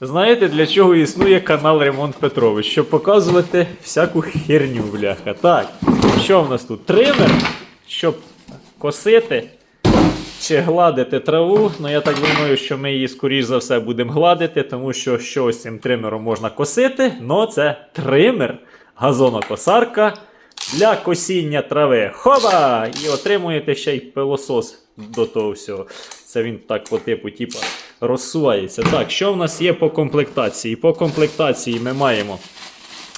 Знаєте, для чого існує канал Ремонт Петрович? Щоб показувати всяку херню, бляха. Так, що в нас тут? Тример, щоб косити чи гладити траву. Ну я так думаю, що ми її, скоріш за все, будемо гладити, тому що що з цим тримером можна косити. Ну, це тример, газонокосарка для косіння трави. Хоба! І отримуєте ще й пилосос до того всього. Це він так по типу, типа, розсувається. Так, що в нас є по комплектації? По комплектації ми маємо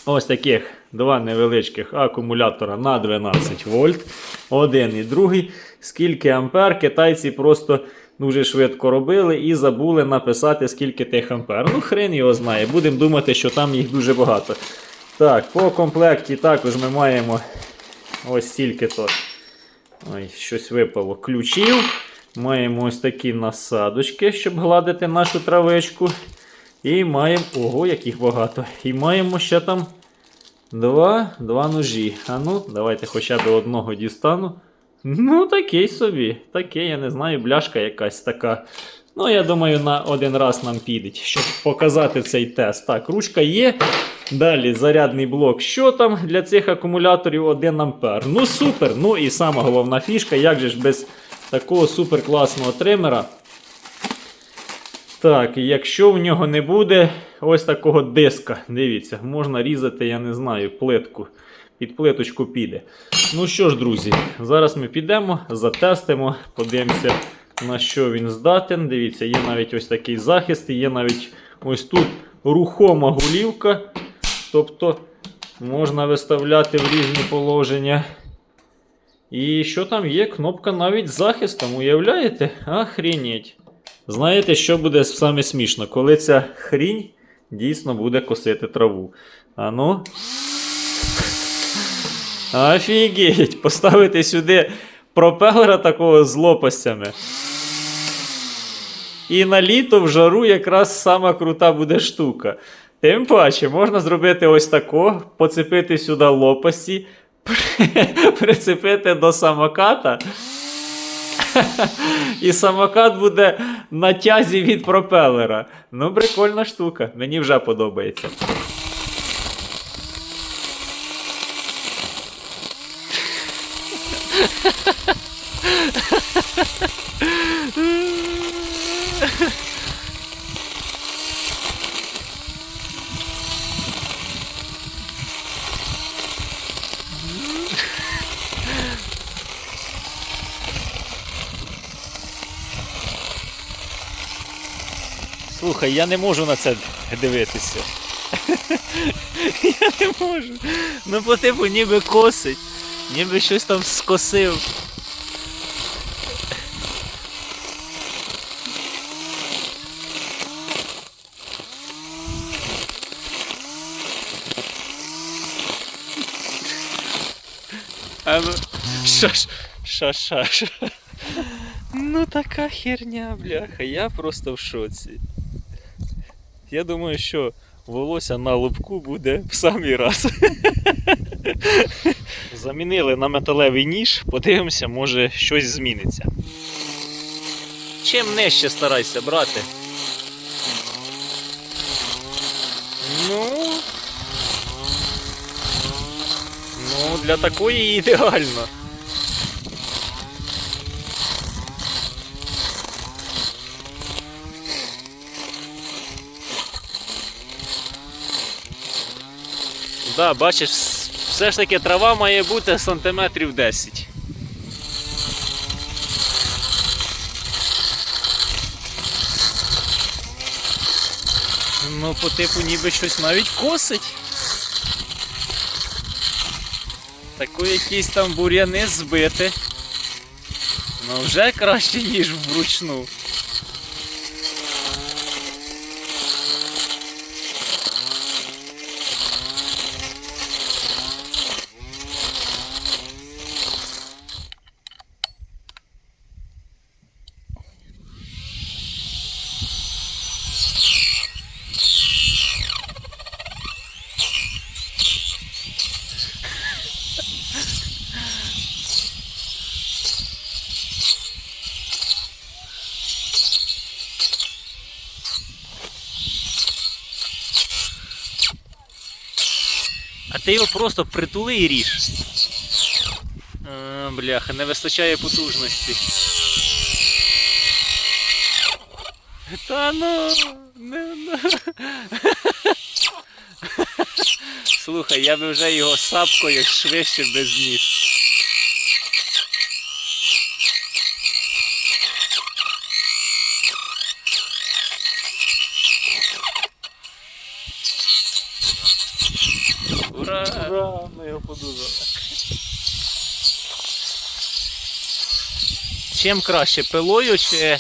ось таких два невеличких акумулятора на 12 вольт. Один і другий. Скільки ампер китайці просто дуже швидко робили і забули написати, скільки тих ампер. Ну, хрен його знає. Будемо думати, що там їх дуже багато. Так, по комплекті також ми маємо ось стільки то. Ой, щось випало. Ключів. Маємо ось такі насадочки, щоб гладити нашу травичку. І маємо. Ого, яких багато. І маємо ще там два, два ножі. А ну, давайте хоча б одного дістану. Ну, такий собі. Такий, я не знаю, бляшка якась така. Ну, я думаю, на один раз нам піде, щоб показати цей тест. Так, ручка є. Далі зарядний блок. Що там для цих акумуляторів 1 ампер. Ну, супер. Ну і сама головна фішка, як же ж без такого супер класного тримера. Так, якщо в нього не буде ось такого диска, дивіться, можна різати, я не знаю, плитку. Під плиточку піде. Ну що ж, друзі, зараз ми підемо, затестимо, подивимося, на що він здатен. Дивіться, є навіть ось такий захист, є навіть ось тут рухома гулівка. Тобто можна виставляти в різні положення. І що там є? Кнопка навіть з захистом, уявляєте? Охренеть. Знаєте, що буде саме смішно, коли ця хрінь дійсно буде косити траву. А ну. Офігеть! Поставити сюди пропелера такого з лопастями. І на літо в жару якраз сама крута буде штука. Тим паче, можна зробити ось тако, поцепити сюди лопасті, прицепити до самоката. І самокат буде на тязі від пропелера. Ну, прикольна штука, мені вже подобається. Слухай, я не можу на це дивитися. Я не можу. Ну, по типу, ніби косить, ніби щось там скосив. А ну, що? Ну така херня, бляха, я просто в шоці. Я думаю, що волосся на лобку буде в самий раз. Замінили на металевий ніж, подивимося, може щось зміниться. Чим нижче старайся брати. Ну. Ну, для такої ідеально. Да, бачиш, все ж таки трава має бути сантиметрів 10. Ну, по типу ніби щось навіть косить. Таку якісь там бур'яни збити. Ну вже краще, ніж вручну. А ти його просто притули і ріж. А, бляха, не вистачає потужності. Та ну. Не, ну. Слухай, я би вже його сапкою швидше без ніс. Ура! Ура, ми його подужали. Чим краще пилою чи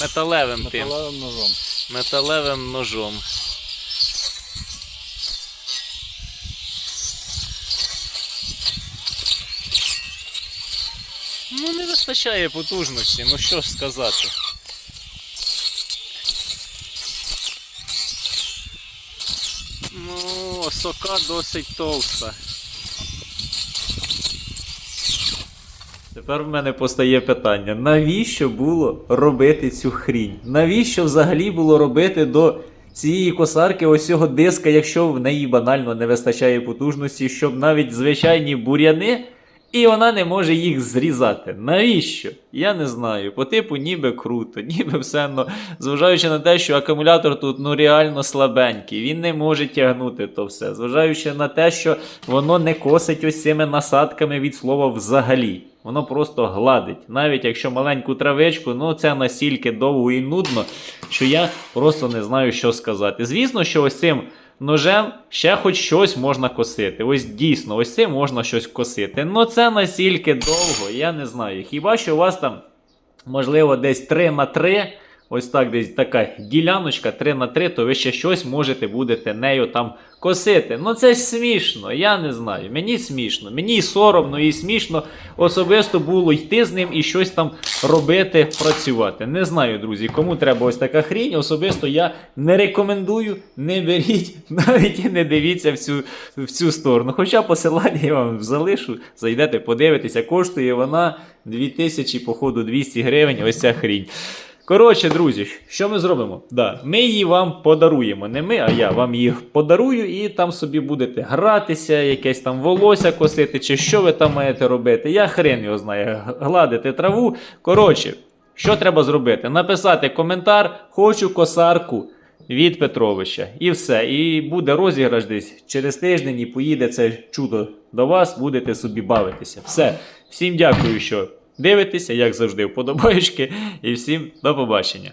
металевим тим? Металевим ножом. Металевим ножом. Ну, не вистачає потужності, ну що ж сказати. Ну, сока досить товста. Тепер в мене постає питання: навіщо було робити цю хрінь? Навіщо взагалі було робити до цієї косарки ось цього диска, якщо в неї банально не вистачає потужності, щоб навіть звичайні буряни, і вона не може їх зрізати? Навіщо? Я не знаю. По типу ніби круто, ніби все. Ну, зважаючи на те, що акумулятор тут ну реально слабенький, він не може тягнути то все. Зважаючи на те, що воно не косить ось цими насадками від слова взагалі. Воно просто гладить. Навіть якщо маленьку травичку, ну це настільки довго і нудно, що я просто не знаю, що сказати. Звісно, що ось цим ножем ще хоч щось можна косити. Ось дійсно, ось цим можна щось косити. Ну це настільки довго, я не знаю. Хіба що у вас там, можливо, десь 3 на 3 Ось так десь така діляночка 3 на 3 то ви ще щось можете будете нею там косити. Ну це ж смішно, я не знаю. Мені смішно, мені соромно, і смішно особисто було йти з ним і щось там робити, працювати. Не знаю, друзі, кому треба ось така хрінь. Особисто я не рекомендую, не беріть, навіть і не дивіться в цю, в цю сторону. Хоча посилання я вам залишу, зайдете, подивитеся, коштує вона 2000, походу, 200 гривень. Ось ця хрінь. Коротше, друзі, що ми зробимо? Да, ми її вам подаруємо. Не ми, а я вам її подарую, і там собі будете гратися, якесь там волосся косити, чи що ви там маєте робити. Я хрен його знаю, гладити траву. Коротше, що треба зробити? Написати коментар, хочу косарку. Від Петровича. І все. І буде розіграш десь через тиждень і поїде це чудо до вас, будете собі бавитися. Все. Всім дякую, що дивитеся, як завжди, вподобаєчки. І всім до побачення.